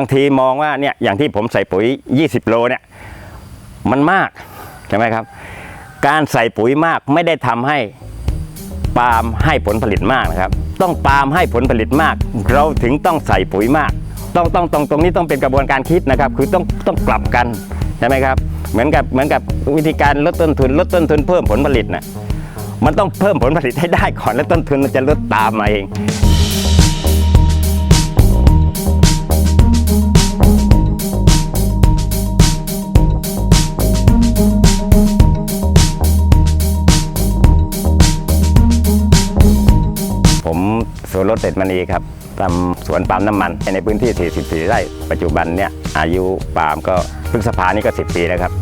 างทีมองว่าเนี่ยอย่างที่ผมใส่ปุ๋ย 20 โลเนี่ยมันมากใช่ไหมครับ การใส่ปุ๋ยมากไม่ได้ทำให้ปาล์มให้ผลผลิตมากนะครับ ต้องปาล์มให้ผลผลิตมาก เราถึงต้องใส่ปุ๋ยมาก ต้องต้องตรงตรงนี้ต้องเป็นกระบวนการคิดนะครับ คือต้องต้องกลับกันใช่ไหมครับ เหมือนกับเหมือนกับวิธีการลดต้นทุนลดต้นทุนเพิ่มผลผลิตนะมันต้องเพิ่มผลผลิตให้ได้ก่อนแล้วต้นทุนมันจะลดตามมาเอง สวนรถเด็ดมณีครับทำสวนปาล์มน้ำมันในพื้นที่ 44 ไร่ ปัจจุบันเนี่ยอายุปาล์มก็พฤษภานี่ก็ 10 ปีแล้วครับ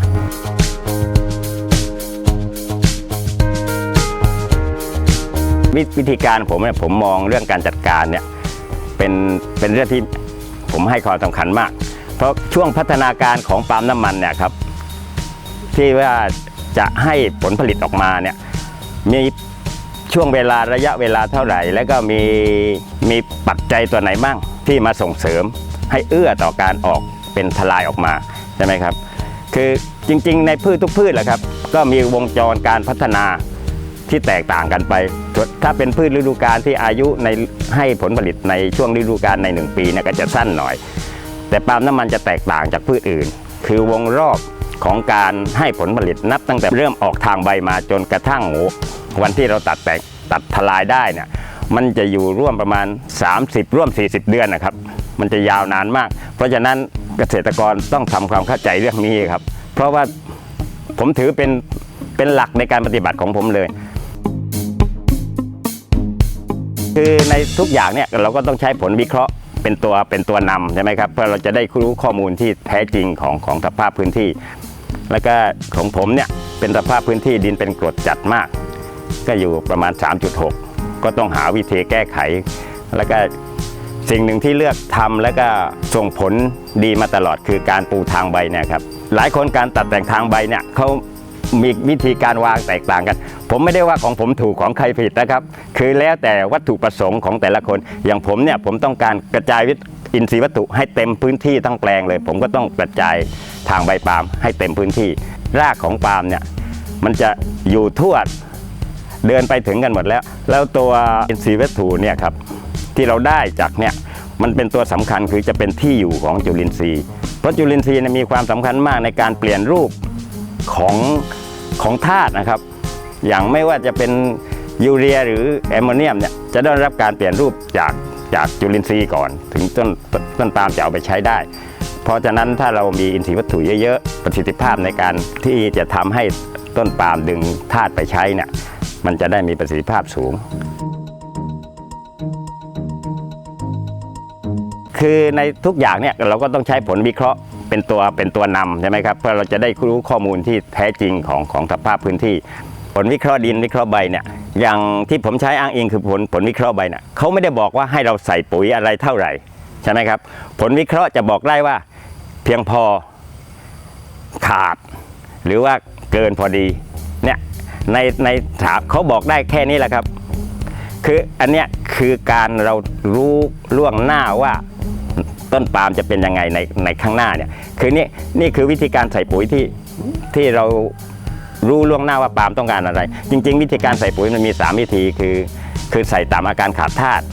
วิวิธีการผมเนี่ยผมมองเรื่องการจัดการเนี่ยเป็นเป็นเรื่องที่ผมให้ความสำคัญมาก เพราะช่วงพัฒนาการของปาล์มน้ำมันเนี่ยครับที่ว่าจะให้ผลผลิตออกมาเนี่ยมี ช่วงเวลาระยะเวลาเท่าไหร่ แล้วก็มีมีปัจจัยตัวไหนบ้างที่มาส่งเสริม ให้เอื้อต่อการออกเป็นทลายออกมาใช่ไหมครับ คือจริงๆ ในพืชทุกพืชแหละครับ ก็มีวงจรการพัฒนาที่แตกต่างกันไป ถ้าเป็นพืชฤดูกาลที่อายุในให้ผลผลิตในช่วงฤดูกาลใน 1 ปีเนี่ยก็จะสั้นหน่อย แต่ปาล์มน้ำมันจะแตกต่างจากพืชอื่น คือวงรอบ ของการให้ผลผลิตนับตั้งแต่เริ่มออกทางใบมาจนกระทั่งโอ้วันที่เราตัดแตกตัดทลายได้เนี่ยมันจะอยู่ร่วมประมาณ 30 ร่วม 40 เดือนนะครับ มันจะยาวนานมาก เพราะฉะนั้นเกษตรกรต้องทำความเข้าใจเรื่องนี้ครับ เพราะว่าผมถือเป็นเป็นหลักในการปฏิบัติของผมเลย คือในทุกอย่างเนี่ยเราก็ต้องใช้ผลวิเคราะห์ เป็นตัวเป็นตัวนำใช่ไหมครับเพื่อเราจะได้รู้ข้อมูลที่แท้จริงของของสภาพพื้นที่ แล้วก็ของผมเนี่ยเป็นสภาพพื้นที่ดินเป็นกรดจัดมาก ก็อยู่ประมาณ 3.6 ก็ต้องหาวิธีแก้ไข แล้วก็สิ่งหนึ่งที่เลือกทำแล้วก็ส่งผลดีมาตลอดคือการปูทางใบเนี่ยครับหลายคนการตัดแต่งทางใบเนี่ยเขา มีวิธีการวางแตกต่างกัน ผมไม่ได้ว่าของผมถูกของใครผิดนะครับ คือแล้วแต่วัตถุประสงค์ของแต่ละคน อย่างผมเนี่ยผมต้องการกระจายวิตอินทรีย์วัตถุให้เต็มพื้นที่ทั้งแปลงเลย ผมก็ต้องกระจายทางใบปาล์มให้เต็มพื้นที่ รากของปาล์มเนี่ยมันจะอยู่ทั่วเดินไปถึงกันหมดแล้ว แล้วตัวอินทรีย์วัตถุเนี่ยครับที่เราได้จากเนี่ยมันเป็นตัวสำคัญคือจะเป็นที่อยู่ของจุลินทรีย์ เพราะจุลินทรีย์มีความสำคัญมากในการเปลี่ยนรูปของ ของธาตุนะครับ อย่างไม่ว่าจะเป็นยูเรียหรือแอมโมเนียมเนี่ยจะได้รับการเปลี่ยนรูปจากจากจุลินทรีย์ก่อน ถึงต้นต้นปาล์มจะเอาไปใช้ได้ เพราะฉะนั้นถ้าเรามีอินทรีย์วัตถุเยอะๆประสิทธิภาพในการที่จะทำให้ต้นปาล์มดึงธาตุไปใช้เนี่ยมันจะได้มีประสิทธิภาพสูง คือในทุกอย่างเนี่ยเราก็ต้องใช้ผลวิเคราะห์ เป็นตัวเป็นตัวนำใช่ไหมครับเพื่อเราจะได้รู้ข้อมูลที่แท้จริงของของสภาพพื้นที่ ผลวิเคราะห์ดินวิเคราะห์ใบเนี่ยอย่างที่ผมใช้อ้างอิงคือผลผลวิเคราะห์ใบเนี่ยเขาไม่ได้บอกว่าให้เราใส่ปุ๋ยอะไรเท่าไหร่ใช่ไหมครับ ผลวิเคราะห์จะบอกได้ว่า เพียงพอขาด หรือว่าเกินพอดีเนี่ยในในถามเขาบอกได้แค่นี้แหละครับ คืออันเนี้ยคือการเรารู้ล่วงหน้าว่า ต้นปาล์มจะเป็นยังไงในในข้างหน้าเนี่ยคือนี่นี่คือวิธีการใส่ปุ๋ยที่ที่เรารู้ล่วงหน้าว่าปาล์มต้องการอะไร จริง ๆ วิธีการใส่ปุ๋ยมันมี 3 วิธีคือ คือใส่ตามอาการขาดธาตุ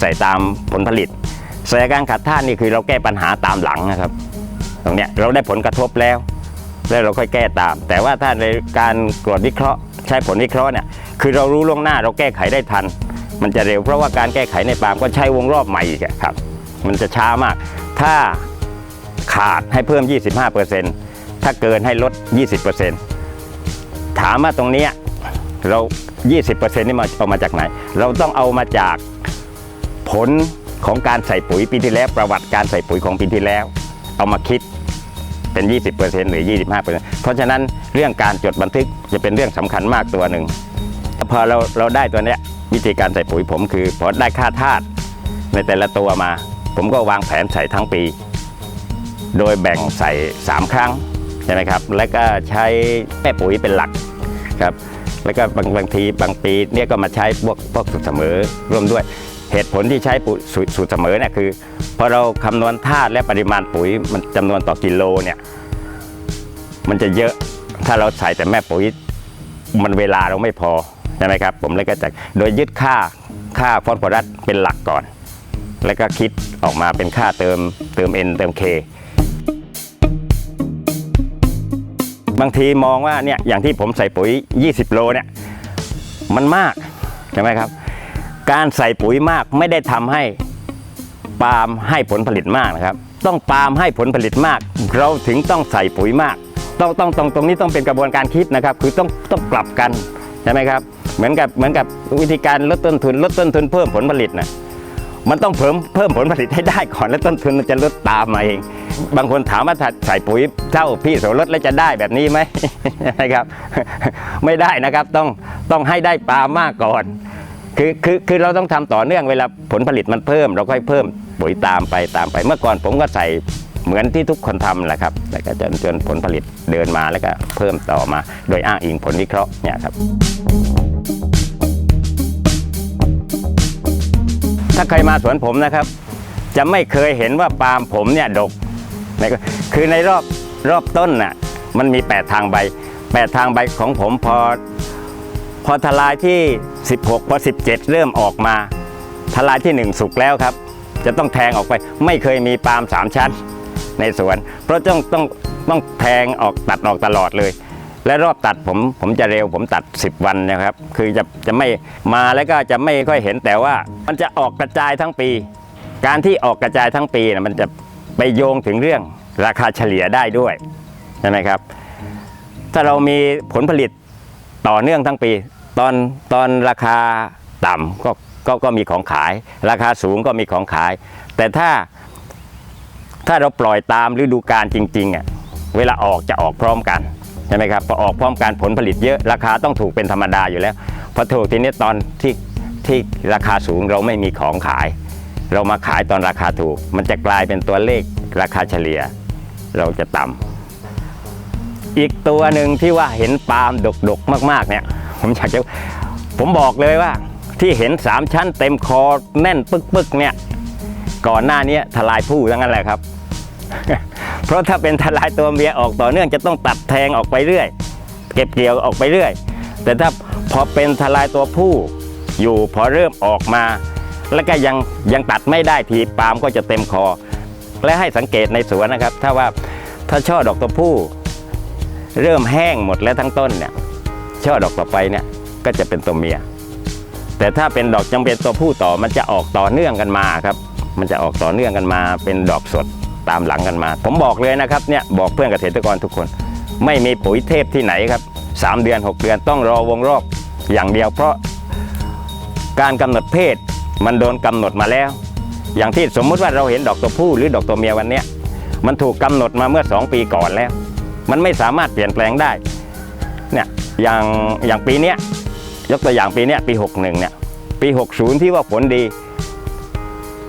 ใส่ตามผลผลิต ใส่อาการขาดธาตุนี่คือเราแก้ปัญหาตามหลังนะครับ ตรงเนี้ยเราได้ผลกระทบแล้ว แล้วเราค่อยแก้ตาม แต่ว่าถ้าในการตรวจวิเคราะห์ ใช้ผลวิเคราะห์เนี่ยคือเรารู้ล่วงหน้าเราแก้ไขได้ทัน มันจะเร็วเพราะว่าการแก้ไขในปาล์มก็ใช้วงรอบใหม่อีกะครับ มันจะช้ามาก ถ้าขาดให้เพิ่ม 25%ถ้าเกินให้ลด 20%ถามว่าตรงนี้ยเรา 20%นี่มาเอามาจากไหน เราต้องเอามาจากผลของการใส่ปุ๋ยปีที่แล้ว ประวัติการใส่ปุ๋ยของปีที่แล้ว เอามาคิดเป็น 20%หรือ 25%เพราะฉะนั้นเรื่องการจดบันทึกจะเป็นเรื่องสำคัญมากตัวหนึ่งพอเราเราได้ตัวเนี้ยวิธีการใส่ปุ๋ยผมคือพอได้ค่าธาตุในแต่ละตัวมา ผมก็วางแผนใส่ทั้งปี โดยแบ่งใส่ 3 ครั้งใช่ไหมครับ แล้วก็ใช้แม่ปุ๋ยเป็นหลักครับ แล้วก็บางบางทีบางปีเนี่ยก็มาใช้พวกพวกสูตรเสมอร่วมด้วย เหตุผลที่ใช้ปุ๋ยสูตรสูตรเสมอเนี่ยคือพพอเราคำนวณธาตุและปริมาณปุ๋ยมันจำนวนต่อกิโลเนี่ยมันจะเยอะถ้าเราใส่แต่แม่ปุ๋ยมันเวลาเราไม่พอใช่ไหมครับ ผมเลยก็จะโดยยึดค่าค่าฟอสฟอรัสเป็นหลักก่อน แล้วก็คิดออกมาเป็นค่าเติมเติม N เติม K บางทีมองว่าเนี่ยอย่างที่ผมใส่ปุ๋ย 20 โลเนี่ยมันมากใช่ไหมครับ การใส่ปุ๋ยมากไม่ได้ทำให้ปาล์มให้ผลผลิตมากนะครับ ต้องปาล์มให้ผลผลิตมาก เราถึงต้องใส่ปุ๋ยมาก ต้องต้องตรงตรงนี้ต้องเป็นกระบวนการคิดนะครับ คือต้องต้องปรับกันใช่ไหมครับ เหมือนกับเหมือนกับวิธีการลดต้นทุนลดต้นทุนเพิ่มผลผลิตนะ มันต้องเพิ่มเพิ่มผลผลิตให้ได้ก่อนแล้วต้นทุนมันจะลดตามมาเอง บางคนถามว่าใส่ปุ๋ยเท่าพี่โสรถแล้วจะได้แบบนี้ไหมนะครับ ไม่ได้นะครับต้องต้องให้ได้ปลามากก่อนคือคือคือเราต้องทำต่อเนื่องเวลาผลผลิตมันเพิ่ม เราก็ให้เพิ่มปุ๋ยตามไปตามไป เมื่อก่อนผมก็ใส่เหมือนที่ทุกคนทำแหละครับแล้วก็จนจนผลผลิตเดินมาแล้วก็เพิ่มต่อมา โดยอ้างอิงผลวิเคราะห์เนี่ยครับ ถ้าใครมาสวนผมนะครับ จะไม่เคยเห็นว่าปาล์มผมเนี่ยดกนคือในรอบรอบต้นน่ะมันมี 8 ทางใบ 8 ทางใบของผมพอ พอทลายที่ 16 พอ 17 เริ่มออกมา ทลายที่ 1 สุกแล้วครับ จะต้องแทงออกไปไม่เคยมีปาล์ม3ชั้นในสวน เพราะต้องต้องต้องแทงออกตัดออกตลอดเลย และรอบตัดผมผมจะเร็วผมตัด 10 วันนะครับ คือจะจะไม่มาแล้วก็จะไม่ค่อยเห็นแต่ว่า มันจะออกกระจายทั้งปี การที่ออกกระจายทั้งปีนะมันจะไปโยงถึงเรื่องราคาเฉลี่ยได้ด้วยใช่ไหมครับ ถ้าเรามีผลผลิตต่อเนื่องทั้งปี ตอนตอนราคาต่ำก็ก็ก็มีของขาย ราคาสูงก็มีของขาย แต่ถ้าถ้าเราปล่อยตามฤดูกาลจริงๆอะเวลาออกจะออกพร้อมกัน ใช่ไหมครับพอออกพร้อมกันผลผลิตเยอะราคาต้องถูกเป็นธรรมดาอยู่แล้วพอถูกทีนี้ตอนที่ที่ราคาสูงเราไม่มีของขาย เรามาขายตอนราคาถูก มันจะกลายเป็นตัวเลขราคาเฉลี่ย เราจะต่ำอีกตัวหนึ่งที่ว่าเห็นปาล์มดกๆมาก ๆ เนี่ย ผมอยากจะผมบอกเลยว่า ที่เห็นสามชั้นเต็มคอแน่นปึกๆเนี่ย ก่อนหน้านี้ทลายผู้ทั้งนั้นแหละครับ เพราะถ้าเป็นทลายตัวเมียออกต่อเนื่องจะต้องตัดแทงออกไปเรื่อย เก็บเกี่ยวออกไปเรื่อย แต่ถ้าพอเป็นทลายตัวผู้อยู่พอเริ่มออกมา แล้วก็ยังยังตัดไม่ได้ทีปาล์มก็จะเต็มคอ และให้สังเกตในสวนนะครับ ถ้าว่าถ้าช่อดอกตัวผู้ เริ่มแห้งหมดแล้วทั้งต้นเนี่ยช่อดอกต่อไปเนี่ยก็จะเป็นตัวเมีย แต่ถ้าเป็นดอกจำเป็นตัวผู้ต่อมันจะออกต่อเนื่องกันมาครับ มันจะออกต่อเนื่องกันมาเป็นดอกสด ตามหลังกันมา ผมบอกเลยนะครับเนี่ยบอกเพื่อนเกษตรกรทุกคน ไม่มีปุ๋ยเทพที่ไหนครับสามเดือน 6 เดือนต้องรอวงรอบอย่างเดียว เพราะการกำหนดเพศมันโดนกำหนดมาแล้ว อย่างที่สมมุติว่าเราเห็นดอกตัวผู้หรือดอกตัวเมียวันนี้มันถูกกำหนดมาเมื่อ 2 ปีก่อนแล้ว มันไม่สามารถเปลี่ยนแปลงได้เนี่ยอย่างอย่างปีเนี้ยยกตัวอย่างปีเนี้ยปี 61เนี่ยปี 60 ที่ว่าผลดี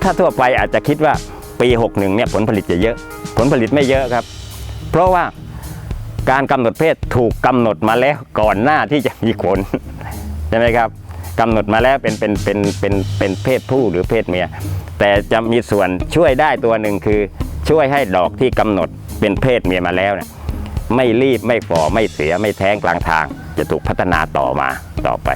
ถ้าทั่วไปอาจจะคิดว่า ปี 61เนี่ยผลผลิตจะเยอะ ผลผลิตไม่เยอะครับ เพราะว่าการกำหนดเพศถูกกำหนดมาแล้วก่อนหน้าที่จะมีผลใช่ไหมครับกำหนดมาแล้วเป็นเป็นเป็นเป็นเป็นเพศผู้หรือเพศเมีย แต่จะมีส่วนช่วยได้ตัวหนึ่งคือ ช่วยให้ดอกที่กำหนดเป็นเพศเมียมาแล้วเนี่ยไม่รีบไม่ฝ่อไม่เสียไม่แท้งกลางทาง จะถูกพัฒนาต่อมาต่อไป